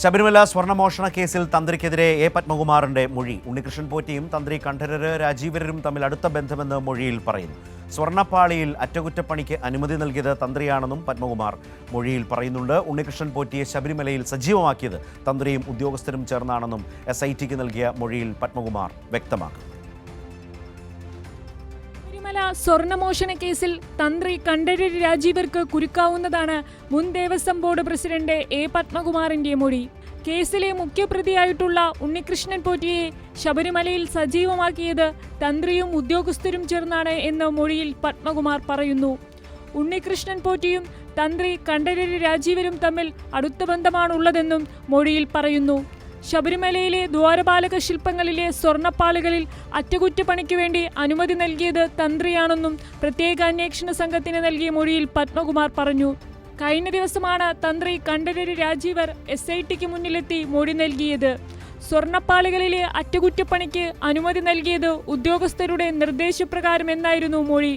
ശബരിമല സ്വർണമോഷണ കേസിൽ തന്ത്രിക്കെതിരെ എ പത്മകുമാറിന്റെ മൊഴി. ഉണ്ണികൃഷ്ണൻ പോറ്റിയും തന്ത്രി കണ്ഠരര് രാജീവരരും തമ്മിൽ അടുത്ത ബന്ധമെന്ന് മൊഴിയിൽ പറയുന്നു. സ്വർണപ്പാളിയിൽ അറ്റകുറ്റപ്പണിക്ക് അനുമതി നൽകിയത് തന്ത്രിയാണെന്നും പത്മകുമാർ മൊഴിയിൽ പറയുന്നുണ്ട്. ഉണ്ണികൃഷ്ണൻ പോറ്റിയെ ശബരിമലയിൽ സജീവമാക്കിയത് തന്ത്രിയും ഉദ്യോഗസ്ഥരും ചേർന്നാണെന്നും എസ് നൽകിയ മൊഴിയിൽ പത്മകുമാർ വ്യക്തമാക്കുന്നു. ശബരിമല സ്വർണമോഷണ കേസിൽ തന്ത്രി കണ്ഠരര് രാജീവർക്ക് കുരുക്കാവുന്നതാണ് മുൻ ദേവസ്വം ബോർഡ് പ്രസിഡന്റ് എ പത്മകുമാറിന്റെ മൊഴി. കേസിലെ മുഖ്യപ്രതിയായിട്ടുള്ള ഉണ്ണികൃഷ്ണൻ പോറ്റിയെ ശബരിമലയിൽ സജീവമാക്കിയത് തന്ത്രിയും ഉദ്യോഗസ്ഥരും ചേർന്നാണ് എന്ന് മൊഴിയിൽ പത്മകുമാർ പറയുന്നു. ഉണ്ണികൃഷ്ണൻ പോറ്റിയും തന്ത്രി കണ്ഠരര് രാജീവരും തമ്മിൽ അടുത്ത ബന്ധമാണുള്ളതെന്നും മൊഴിയിൽ പറയുന്നു. ശബരിമലയിലെ ദ്വാരപാലക ശില്പങ്ങളിലെ സ്വർണപ്പാളികളിൽ അറ്റകുറ്റപ്പണിക്ക് വേണ്ടി അനുമതി നൽകിയത് തന്ത്രിയാണെന്നും പ്രത്യേക അന്വേഷണ സംഘത്തിന് നൽകിയ മൊഴിയിൽ പത്മകുമാർ പറഞ്ഞു. കഴിഞ്ഞ ദിവസമാണ് തന്ത്രി കണ്ഠരര് രാജീവർ എസ് ഐ ടിക്ക് മുന്നിലെത്തി മൊഴി നൽകിയത്. സ്വർണപ്പാളികളിലെ അറ്റകുറ്റപ്പണിക്ക് അനുമതി നൽകിയത് ഉദ്യോഗസ്ഥരുടെ നിർദ്ദേശപ്രകാരം എന്നായിരുന്നു മൊഴി.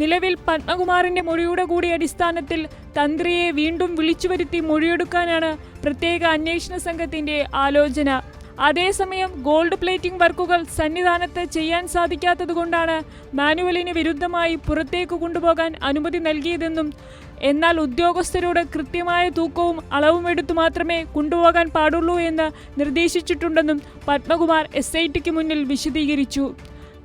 നിലവിൽ പത്മകുമാറിന്റെ മൊഴിയുടെ കൂടി അടിസ്ഥാനത്തിൽ തന്ത്രിയെ വീണ്ടും വിളിച്ചു വരുത്തി മൊഴിയെടുക്കാനാണ് പ്രത്യേക അന്വേഷണ സംഘത്തിന്റെ ആലോചന. അതേസമയം ഗോൾഡ് പ്ലേറ്റിംഗ് വർക്കുകൾ സന്നിധാനത്ത് ചെയ്യാൻ സാധിക്കാത്തതുകൊണ്ടാണ് മാനുവലിന് വിരുദ്ധമായി പുറത്തേക്ക് കൊണ്ടുപോകാൻ അനുമതി നൽകിയതെന്നും എന്നാൽ ഉദ്യോഗസ്ഥരോട് കൃത്യമായ തൂക്കവും അളവും എടുത്തു മാത്രമേ കൊണ്ടുപോകാൻ പാടുള്ളൂ എന്ന് നിർദ്ദേശിച്ചിട്ടുണ്ടെന്നും പത്മകുമാർ എസ് ഐ ടിക്ക് മുന്നിൽ വിശദീകരിച്ചു.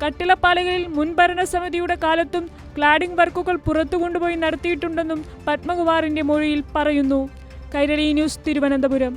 കട്ടിളപ്പാലകളിൽ മുൻ ഭരണസമിതിയുടെ കാലത്തും ക്ലാഡിംഗ് വർക്കുകൾ പുറത്തു കൊണ്ടുപോയി നടത്തിയിട്ടുണ്ടെന്നും പത്മകുമാറിന്റെ മൊഴിയിൽ പറയുന്നു. കൈരളി ന്യൂസ് തിരുവനന്തപുരം.